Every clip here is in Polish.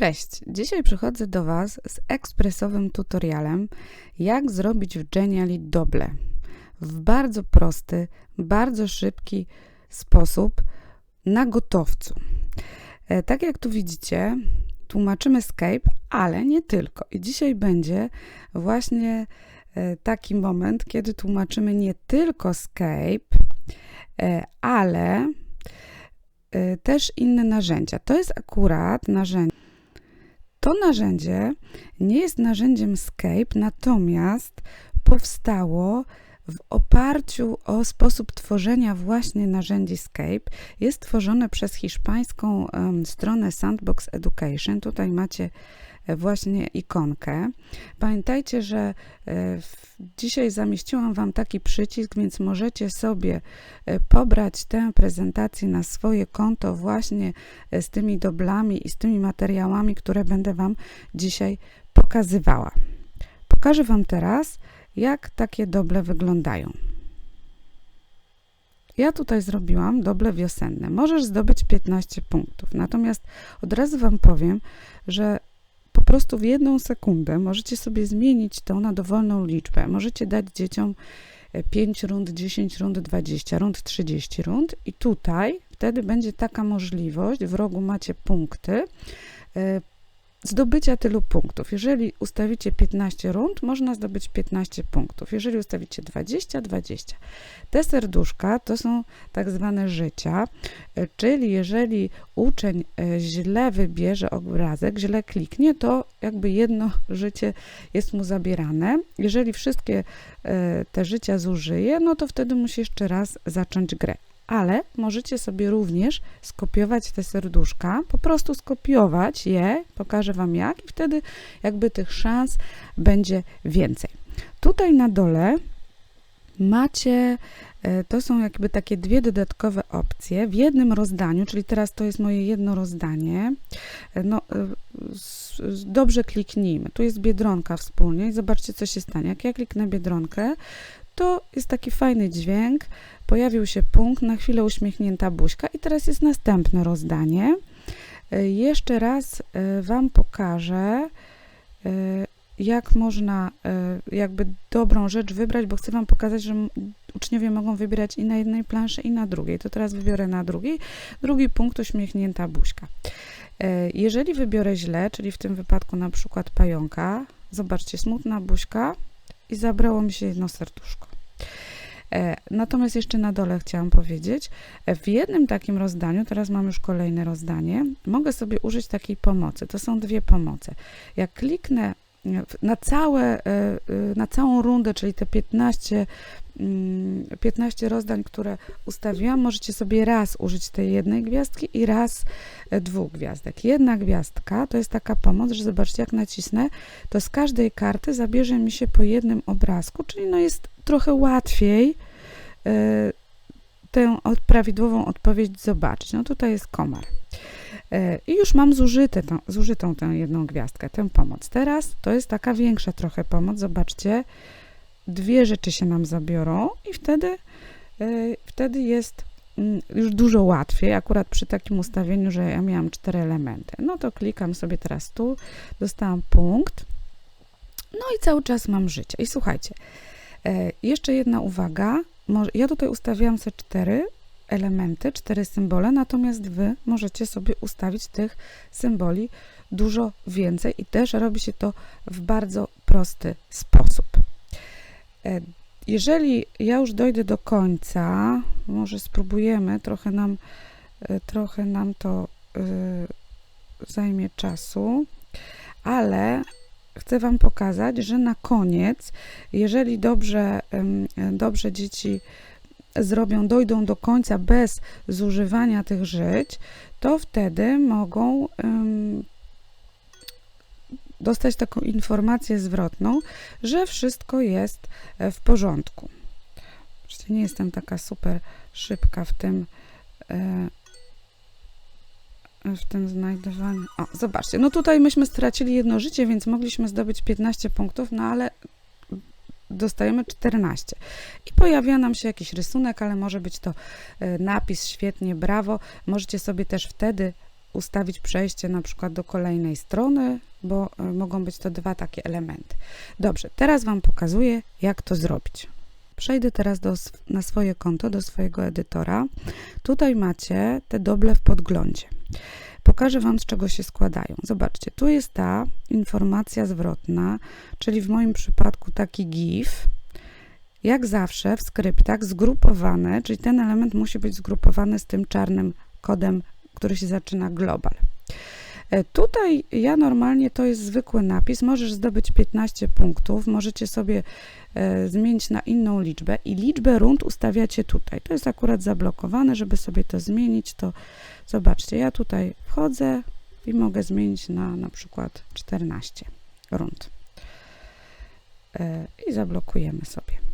Cześć! Dzisiaj przychodzę do Was z ekspresowym tutorialem, jak zrobić w Geniali doble w bardzo prosty, bardzo szybki sposób na gotowcu. E, tak jak tu widzicie, tłumaczymy Escape, ale nie tylko. I dzisiaj będzie właśnie e, taki moment, kiedy tłumaczymy nie tylko Escape, e, ale też inne narzędzia. To jest akurat narzędzie to narzędzie nie jest narzędziem Scape, natomiast powstało w oparciu o sposób tworzenia właśnie narzędzi Scape. Jest tworzone przez hiszpańską um, stronę Sandbox Education. Tutaj macie właśnie ikonkę. Pamiętajcie, że e, dzisiaj zamieściłam Wam taki przycisk, więc możecie sobie e, pobrać tę prezentację na swoje konto właśnie e, z tymi doblami i z tymi materiałami, które będę Wam dzisiaj pokazywała. Pokażę Wam teraz, jak takie doble wyglądają. Ja tutaj zrobiłam doble wiosenne. Możesz zdobyć 15 punktów. Natomiast od razu Wam powiem, że po prostu w jedną sekundę możecie sobie zmienić to na dowolną liczbę. Możecie dać dzieciom 5 e, rund, 10 rund, 20 rund, 30 rund i tutaj wtedy będzie taka możliwość, w rogu macie punkty, e, zdobycia tylu punktów. Jeżeli ustawicie 15 rund, można zdobyć 15 punktów. Jeżeli ustawicie 20, 20. Te serduszka to są tak zwane życia, e, czyli jeżeli uczeń e, źle wybierze obrazek, źle kliknie, to jakby jedno życie jest mu zabierane. Jeżeli wszystkie e, te życia zużyje, no to wtedy musi jeszcze raz zacząć grę ale możecie sobie również skopiować te serduszka, po prostu skopiować je, pokażę Wam jak i wtedy jakby tych szans będzie więcej. Tutaj na dole macie, e, to są jakby takie dwie dodatkowe opcje w jednym rozdaniu, czyli teraz to jest moje jedno rozdanie. E, no, e, dobrze kliknijmy. Tu jest biedronka wspólnie i zobaczcie, co się stanie. Jak ja kliknę biedronkę, to jest taki fajny dźwięk, pojawił się punkt, na chwilę uśmiechnięta buźka i teraz jest następne rozdanie. E, jeszcze raz e, Wam pokażę, e, jak można jakby dobrą rzecz wybrać, bo chcę Wam pokazać, że uczniowie mogą wybierać i na jednej planszy, i na drugiej. To teraz wybiorę na drugiej. Drugi punkt uśmiechnięta buźka. Jeżeli wybiorę źle, czyli w tym wypadku na przykład pająka, zobaczcie, smutna buźka i zabrało mi się jedno serduszko. E, natomiast jeszcze na dole chciałam powiedzieć, e, w jednym takim rozdaniu, teraz mam już kolejne rozdanie, mogę sobie użyć takiej pomocy. To są dwie pomoce. Jak kliknę na, całe, e, na całą rundę, czyli te 15, 15 mm, rozdań, które ustawiłam, możecie sobie raz użyć tej jednej gwiazdki i raz dwóch gwiazdek. Jedna gwiazdka to jest taka pomoc, że zobaczcie, jak nacisnę, to z każdej karty zabierze mi się po jednym obrazku, czyli no jest trochę łatwiej tę prawidłową odpowiedź zobaczyć. No tutaj jest komar. Y, I już mam zużyte tą, zużytą tę jedną gwiazdkę, tę pomoc. Teraz to jest taka większa trochę pomoc. Zobaczcie, dwie rzeczy się nam zabiorą i wtedy, y, wtedy jest mm, już dużo łatwiej, akurat przy takim ustawieniu, że ja miałam cztery elementy. No to klikam sobie teraz tu, dostałam punkt, no i cały czas mam życie. I słuchajcie, E, jeszcze jedna uwaga. Ja tutaj ustawiłam sobie cztery elementy, cztery symbole, natomiast Wy możecie sobie ustawić tych symboli dużo więcej i też robi się to w bardzo prosty sposób. E, jeżeli ja już dojdę do końca, może spróbujemy, trochę nam, e, trochę nam to zajmie czasu, ale chcę Wam pokazać, że na koniec, jeżeli dobrze, dobrze dzieci zrobią, dojdą do końca bez zużywania tych żyć, to wtedy mogą dostać taką informację zwrotną, że wszystko jest e, w porządku. Nie jestem taka super szybka w tym, e, w tym znajdowaniu. O, zobaczcie, no tutaj myśmy stracili jedno życie, więc mogliśmy zdobyć 15 punktów, no ale dostajemy 14. I pojawia nam się jakiś rysunek, ale może być to e, napis, świetnie, brawo. Możecie sobie też wtedy ustawić przejście na przykład do kolejnej strony, bo e, mogą być to dwa takie elementy. Dobrze, teraz Wam pokazuję, jak to zrobić. Przejdę teraz do, na swoje konto, do swojego edytora. Tutaj macie te doble w podglądzie. Pokażę Wam, z czego się składają. Zobaczcie, tu jest ta informacja zwrotna, czyli w moim przypadku taki GIF. Jak zawsze w skryptach zgrupowane, czyli ten element musi być zgrupowany z tym czarnym kodem, który się zaczyna global. E, tutaj ja normalnie to jest zwykły napis, możesz zdobyć 15 punktów, możecie sobie zmienić na inną liczbę i liczbę rund ustawiacie tutaj. To jest akurat zablokowane, żeby sobie to zmienić, to zobaczcie, ja tutaj wchodzę i mogę zmienić na na przykład 14 rund. E, I zablokujemy sobie.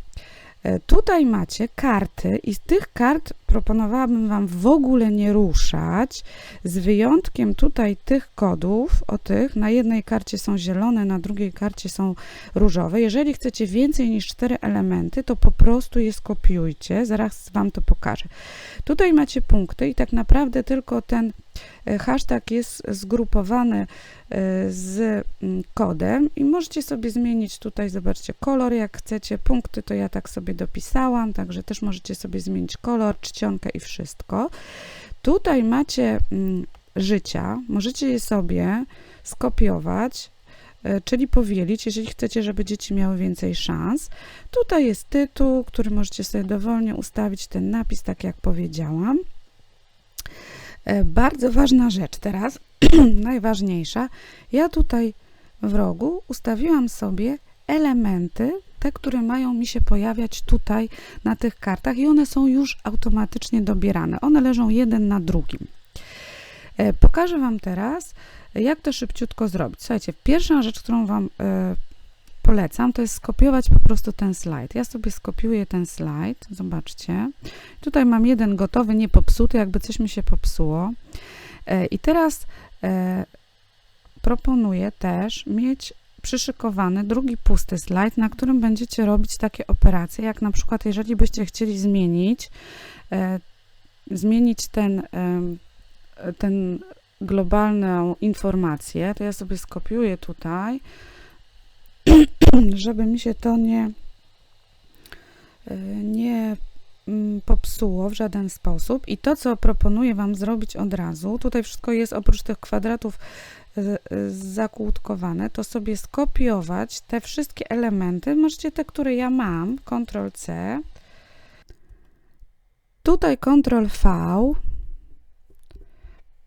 E, tutaj macie karty i z tych kart proponowałabym Wam w ogóle nie ruszać, z wyjątkiem tutaj tych kodów, o tych, na jednej karcie są zielone, na drugiej karcie są różowe. Jeżeli chcecie więcej niż cztery elementy, to po prostu je skopiujcie, zaraz Wam to pokażę. Tutaj macie punkty i tak naprawdę tylko ten hashtag jest zgrupowany e, z mm, kodem i możecie sobie zmienić tutaj, zobaczcie, kolor jak chcecie, punkty to ja tak sobie dopisałam, także też możecie sobie zmienić kolor, czcionkę i wszystko. Tutaj macie mm, życia, możecie je sobie skopiować, e, czyli powielić, jeżeli chcecie, żeby dzieci miały więcej szans. Tutaj jest tytuł, który możecie sobie dowolnie ustawić, ten napis, tak jak powiedziałam. E, bardzo ważna rzecz teraz, najważniejsza. Ja tutaj w rogu ustawiłam sobie elementy, te, które mają mi się pojawiać tutaj na tych kartach i one są już automatycznie dobierane. One leżą jeden na drugim. E, pokażę Wam teraz, jak to szybciutko zrobić. Słuchajcie, pierwsza rzecz, którą Wam e, polecam, to jest skopiować po prostu ten slajd. Ja sobie skopiuję ten slajd, zobaczcie. Tutaj mam jeden gotowy, nie popsuty, jakby coś mi się popsuło. E, I teraz proponuję też mieć przyszykowany drugi pusty slajd, na którym będziecie robić takie operacje, jak na przykład jeżeli byście chcieli zmienić e, zmienić ten, e, ten globalną informację, to ja sobie skopiuję tutaj, żeby mi się to nie e, nie mm, popsuło w żaden sposób. I to, co proponuję Wam zrobić od razu, tutaj wszystko jest oprócz tych kwadratów zakłódkowane, to sobie skopiować te wszystkie elementy. Możecie te, które ja mam, Ctrl C. Tutaj Ctrl V.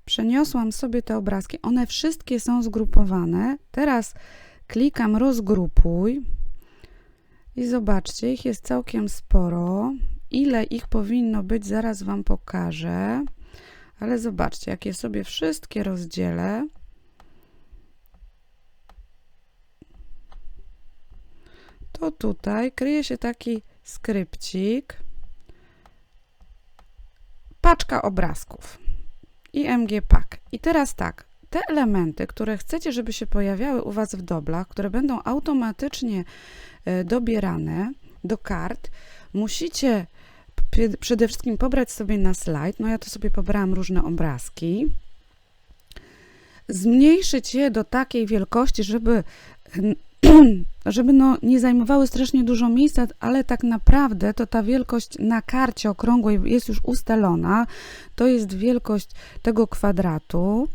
Przeniosłam sobie te obrazki. One wszystkie są zgrupowane. Teraz klikam rozgrupuj i zobaczcie, ich jest całkiem sporo. Ile ich powinno być, zaraz Wam pokażę. Ale zobaczcie, jak je sobie wszystkie rozdzielę, to tutaj kryje się taki skrypcik, paczka obrazków i MG-Pack. I teraz tak, te elementy, które chcecie, żeby się pojawiały u Was w doblach, które będą automatycznie e, dobierane do kart, musicie przede wszystkim pobrać sobie na slajd. No ja to sobie pobrałam różne obrazki. Zmniejszyć je do takiej wielkości, żeby żeby no, nie zajmowały strasznie dużo miejsca, ale tak naprawdę to ta wielkość na karcie okrągłej jest już ustalona. To jest wielkość tego kwadratu.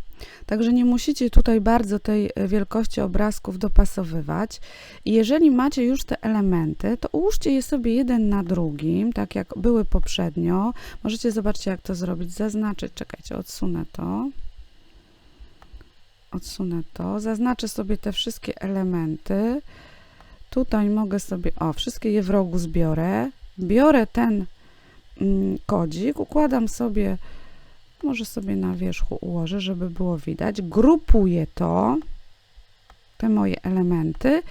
Także nie musicie tutaj bardzo tej wielkości obrazków dopasowywać. Jeżeli macie już te elementy, to ułóżcie je sobie jeden na drugim, tak jak były poprzednio. Możecie zobaczyć, jak to zrobić. Zaznaczyć, czekajcie, odsunę to odsunę to, zaznaczę sobie te wszystkie elementy. Tutaj mogę sobie, o, wszystkie je w rogu zbiorę. Biorę ten mm, kodzik, układam sobie, może sobie na wierzchu ułożę, żeby było widać. Grupuję to, te moje elementy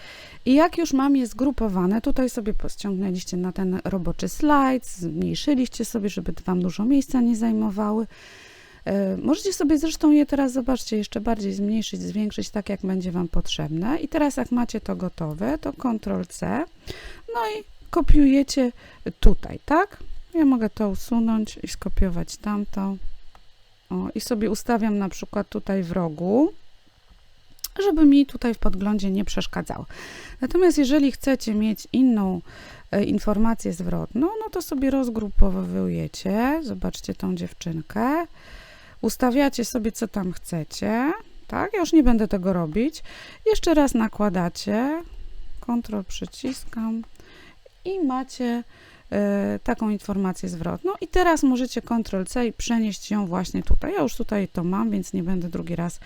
i jak już mam je zgrupowane, tutaj sobie ściągnęliście na ten roboczy slajd, zmniejszyliście sobie, żeby Wam dużo miejsca nie zajmowały. E, możecie sobie zresztą je teraz, zobaczcie, jeszcze bardziej zmniejszyć, zwiększyć, tak jak będzie Wam potrzebne. I teraz jak macie to gotowe, to Ctrl C, no i kopiujecie tutaj, tak? Ja mogę to usunąć i skopiować tamto. O, I sobie ustawiam na przykład tutaj w rogu, żeby mi tutaj w podglądzie nie przeszkadzało. Natomiast jeżeli chcecie mieć inną e, informację zwrotną, no to sobie rozgrupowujecie. Zobaczcie tą dziewczynkę. Ustawiacie sobie, co tam chcecie. Tak, ja już nie będę tego robić. Jeszcze raz nakładacie. Ctrl przyciskam i macie taką informację zwrotną. I teraz możecie Ctrl-C i przenieść ją właśnie tutaj. Ja już tutaj to mam, więc nie będę drugi raz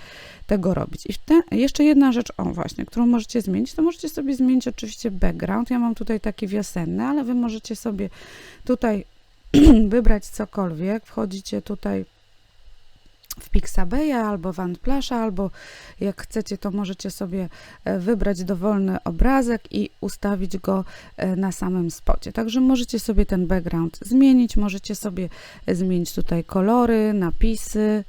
tego robić. I te, jeszcze jedna rzecz, o właśnie, którą możecie zmienić, to możecie sobie zmienić oczywiście background. Ja mam tutaj taki wiosenny, ale wy możecie sobie tutaj wybrać cokolwiek. Wchodzicie tutaj w Pixabeya albo w Unplasha, albo jak chcecie, to możecie sobie e, wybrać dowolny obrazek i ustawić go e, na samym spocie. Także możecie sobie ten background zmienić, możecie sobie zmienić tutaj kolory, napisy.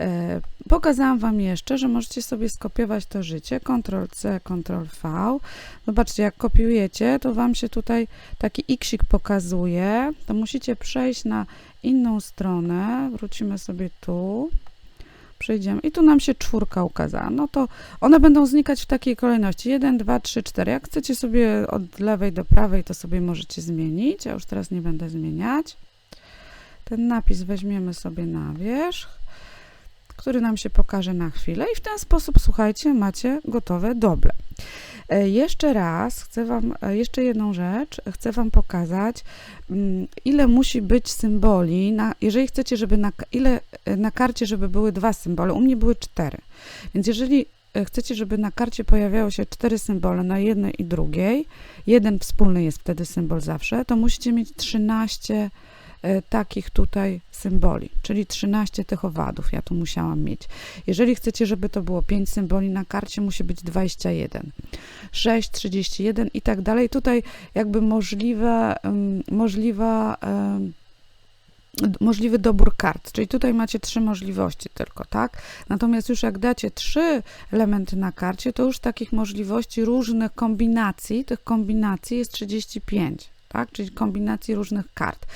E, pokazałam Wam jeszcze, że możecie sobie skopiować to życie, Ctrl-C, Ctrl-V. Zobaczcie, jak kopiujecie, to Wam się tutaj taki xik pokazuje. To musicie przejść na inną stronę. Wrócimy sobie tu przejdziemy i tu nam się czwórka ukazała, no to one będą znikać w takiej kolejności 1, 2, 3, 4. Jak chcecie sobie od lewej do prawej, to sobie możecie zmienić. Ja już teraz nie będę zmieniać. Ten napis weźmiemy sobie na wierzch, który nam się pokaże na chwilę i w ten sposób, słuchajcie, macie gotowe doble. E, jeszcze raz chcę Wam, e, jeszcze jedną rzecz, chcę Wam pokazać, mm, ile musi być symboli, na, jeżeli chcecie, żeby na, ile e, na karcie, żeby były dwa symbole, u mnie były cztery, więc jeżeli chcecie, żeby na karcie pojawiało się cztery symbole na jednej i drugiej, jeden wspólny jest wtedy symbol zawsze, to musicie mieć 13 E, takich tutaj symboli, czyli 13 tych owadów ja tu musiałam mieć. Jeżeli chcecie, żeby to było 5 symboli na karcie, musi być 21, 6, 31 i tak dalej. Tutaj jakby możliwe, możliwa możliwy dobór kart, czyli tutaj macie trzy możliwości tylko, tak? Natomiast już jak dacie trzy elementy na karcie, to już takich możliwości różnych kombinacji, tych kombinacji jest 35, tak? Czyli kombinacji różnych kart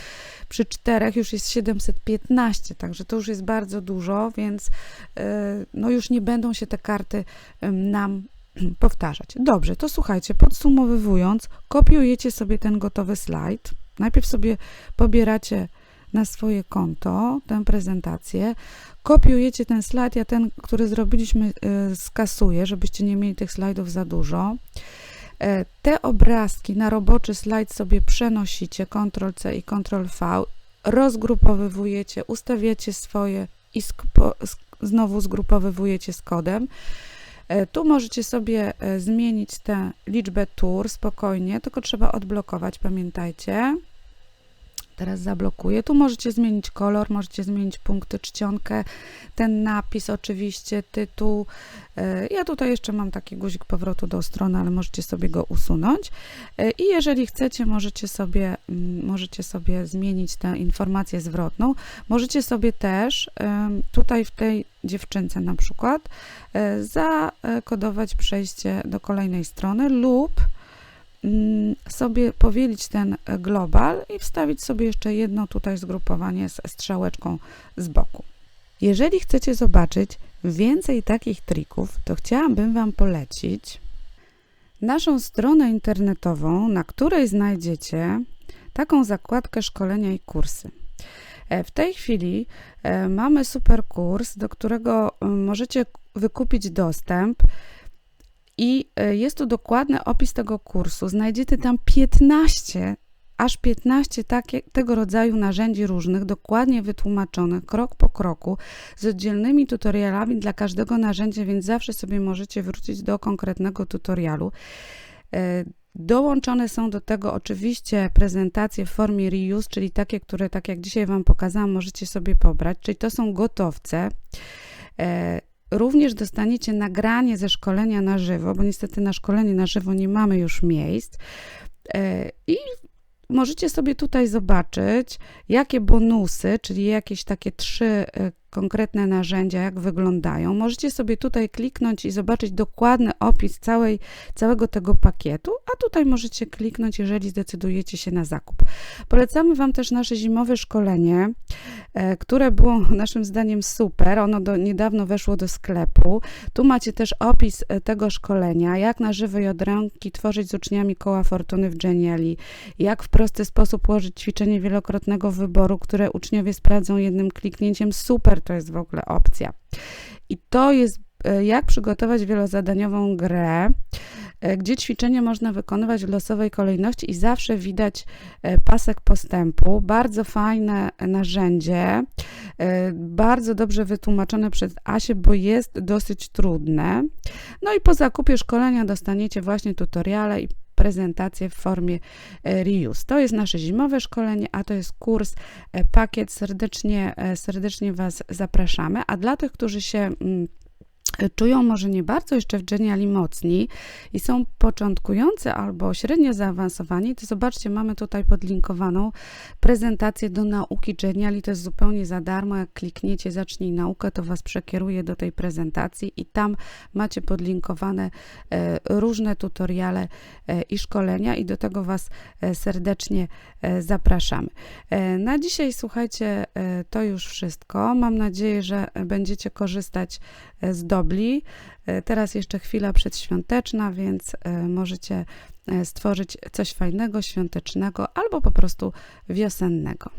przy czterech już jest 715, także to już jest bardzo dużo, więc e, no już nie będą się te karty nam powtarzać. Dobrze, to słuchajcie, podsumowując, kopiujecie sobie ten gotowy slajd. Najpierw sobie pobieracie na swoje konto tę prezentację, kopiujecie ten slajd, ja ten, który zrobiliśmy, e, skasuję, żebyście nie mieli tych slajdów za dużo. E, te obrazki na roboczy slajd sobie przenosicie, Ctrl-C i Ctrl-V, rozgrupowywujecie, ustawiacie swoje i znowu zgrupowywujecie z kodem. E, tu możecie sobie e, zmienić tę liczbę tur spokojnie, tylko trzeba odblokować, pamiętajcie. Teraz zablokuję. Tu możecie zmienić kolor, możecie zmienić punkty, czcionkę, ten napis oczywiście, tytuł. E, ja tutaj jeszcze mam taki guzik powrotu do strony, ale możecie sobie go usunąć. E, I jeżeli chcecie, możecie sobie, mm, możecie sobie zmienić tę informację zwrotną. Możecie sobie też tutaj w tej dziewczynce na przykład e, zakodować przejście do kolejnej strony lub sobie powielić ten global i wstawić sobie jeszcze jedno tutaj zgrupowanie z strzałeczką z boku. Jeżeli chcecie zobaczyć więcej takich trików, to chciałabym Wam polecić naszą stronę internetową, na której znajdziecie taką zakładkę szkolenia i kursy. E, w tej chwili e, mamy super kurs, do którego e, możecie wykupić dostęp i e, jest tu dokładny opis tego kursu. Znajdziecie tam 15, aż 15 takie, tego rodzaju narzędzi różnych, dokładnie wytłumaczonych krok po kroku, z oddzielnymi tutorialami dla każdego narzędzia, więc zawsze sobie możecie wrócić do konkretnego tutorialu. E, dołączone są do tego oczywiście prezentacje w formie reuse, czyli takie, które, tak jak dzisiaj Wam pokazałam, możecie sobie pobrać, czyli to są gotowce. Również dostaniecie nagranie ze szkolenia na żywo, bo niestety na szkolenie na żywo nie mamy już miejsc. E, I możecie sobie tutaj zobaczyć, jakie bonusy, czyli jakieś takie trzy e, konkretne narzędzia, jak wyglądają. Możecie sobie tutaj kliknąć i zobaczyć dokładny opis całej, całego tego pakietu, a tutaj możecie kliknąć, jeżeli zdecydujecie się na zakup. Polecamy Wam też nasze zimowe szkolenie, e, które było naszym zdaniem super. Ono do, niedawno weszło do sklepu. Tu macie też opis e, tego szkolenia, jak na żywo i od ręki tworzyć z uczniami koła fortuny w Geniali, jak w prosty sposób ułożyć ćwiczenie wielokrotnego wyboru, które uczniowie sprawdzą jednym kliknięciem. Super to jest w ogóle opcja. I to jest e, jak przygotować wielozadaniową grę, e, gdzie ćwiczenie można wykonywać w losowej kolejności i zawsze widać e, pasek postępu. Bardzo fajne narzędzie, bardzo dobrze wytłumaczone przez Asię, bo jest dosyć trudne. No i po zakupie szkolenia dostaniecie właśnie tutoriale i prezentację w formie e, reuse. To jest nasze zimowe szkolenie, a to jest kurs, e, pakiet. Serdecznie, e, serdecznie Was zapraszamy. A dla tych, którzy się mm, czują może nie bardzo jeszcze w Geniali mocni i są początkujący albo średnio zaawansowani, to zobaczcie, mamy tutaj podlinkowaną prezentację do nauki Geniali. To jest zupełnie za darmo. Jak klikniecie zacznij naukę, to Was przekieruje do tej prezentacji i tam macie podlinkowane e, różne tutoriale e, i szkolenia i do tego Was e, serdecznie zapraszamy. Na dzisiaj, słuchajcie, to już wszystko. Mam nadzieję, że będziecie korzystać z dobli. E, Teraz jeszcze chwila przedświąteczna, więc e, możecie e, stworzyć coś fajnego, świątecznego albo po prostu wiosennego.